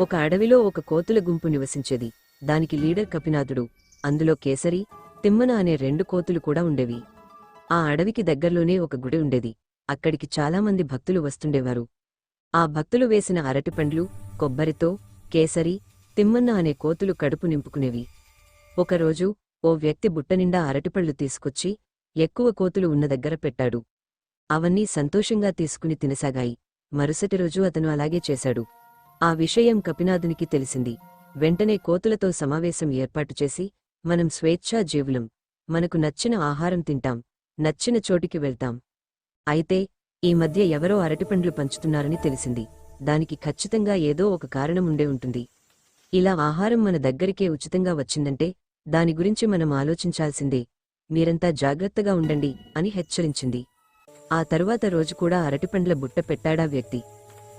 ఒక అడవిలో ఒక కోతుల గుంపు నివసించేది. దానికి లీడర్ కపినాథుడు అందులో కేసరి తిమ్మన అనే రెండు కోతులు కూడా ఉండేవి. ఆ అడవికి దగ్గర్లోనే ఒక గుడి ఉండేది. అక్కడికి చాలామంది భక్తులు వస్తుండేవారు. ఆ భక్తులు వేసిన అరటిపండ్లు కొబ్బరితో కేసరి తిమ్మన్న అనే కోతులు కడుపు నింపుకునేవి. ఒకరోజు ఓ వ్యక్తి బుట్టనిండా అరటిపళ్ళు తీసుకొచ్చి ఎక్కువ కోతులు ఉన్న దగ్గర పెట్టాడు. అవన్నీ సంతోషంగా తీసుకుని తినసాగాయి. మరుసటి రోజు అతను అలాగే చేశాడు. ఆ విషయం కపినాథునికి తెలిసింది. వెంటనే కోతులతో సమావేశం ఏర్పాటు చేసి మనం స్వేచ్ఛా జీవులం మనకు నచ్చిన ఆహారం తింటాం నచ్చిన చోటికి వెళ్తాం. అయితే ఈ మధ్య ఎవరో అరటిపండ్లు పంచుతున్నారని తెలిసింది. దానికి ఖచ్చితంగా ఏదో ఒక కారణం ఉండే ఉంటుంది. ఇలా ఆహారం మన దగ్గరికే ఉచితంగా వచ్చిందంటే దాని గురించి మనం ఆలోచించాల్సిందే. మీరంతా జాగ్రత్తగా ఉండండి అని హెచ్చరించింది. ఆ తరువాత రోజు కూడా అరటిపండ్ల బుట్ట పెట్టాడా వ్యక్తి.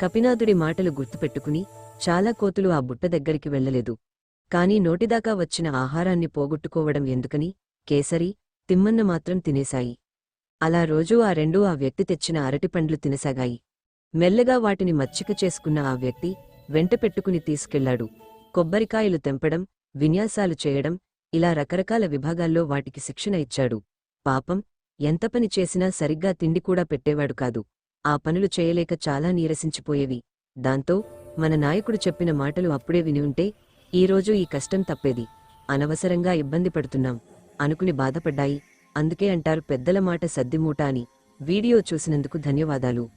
కపినాథుడి మాటలు గుర్తుపెట్టుకుని చాలా కోతులు ఆ బుట్ట దగ్గరికి వెళ్ళలేదు. కాని నోటిదాకా వచ్చిన ఆహారాన్ని పోగొట్టుకోవడం ఎందుకని కేసరి తిమ్మన్న మాత్రం తినేశాయి. అలా రోజూ ఆ రెండూ ఆ వ్యక్తి తెచ్చిన అరటిపండ్లు తినసాగాయి. మెల్లగా వాటిని మచ్చిక చేసుకున్న ఆ వ్యక్తి వెంట పెట్టుకుని తీసుకెళ్ళాడు. కొబ్బరికాయలు తెంపడం విన్యాసాలు చేయడం ఇలా రకరకాల విభాగాల్లో వాటికి శిక్షణ ఇచ్చాడు. పాపం ఎంత పని చేసినా సరిగ్గా తిండి కూడా పెట్టేవాడు కాదు. ఆ పనులు చేయలేక చాలా నీరసించిపోయేవి. దాంతో మన నాయకుడు చెప్పిన మాటలు అప్పుడే విని ఉంటే ఈరోజు ఈ కష్టం తప్పేది. అనవసరంగా ఇబ్బంది పడుతున్నాం. అనుకుని బాధపడ్డాయి. అందుకే అంటారు పెద్దల మాట సద్దిమూట అని. వీడియో చూసినందుకు ధన్యవాదాలు.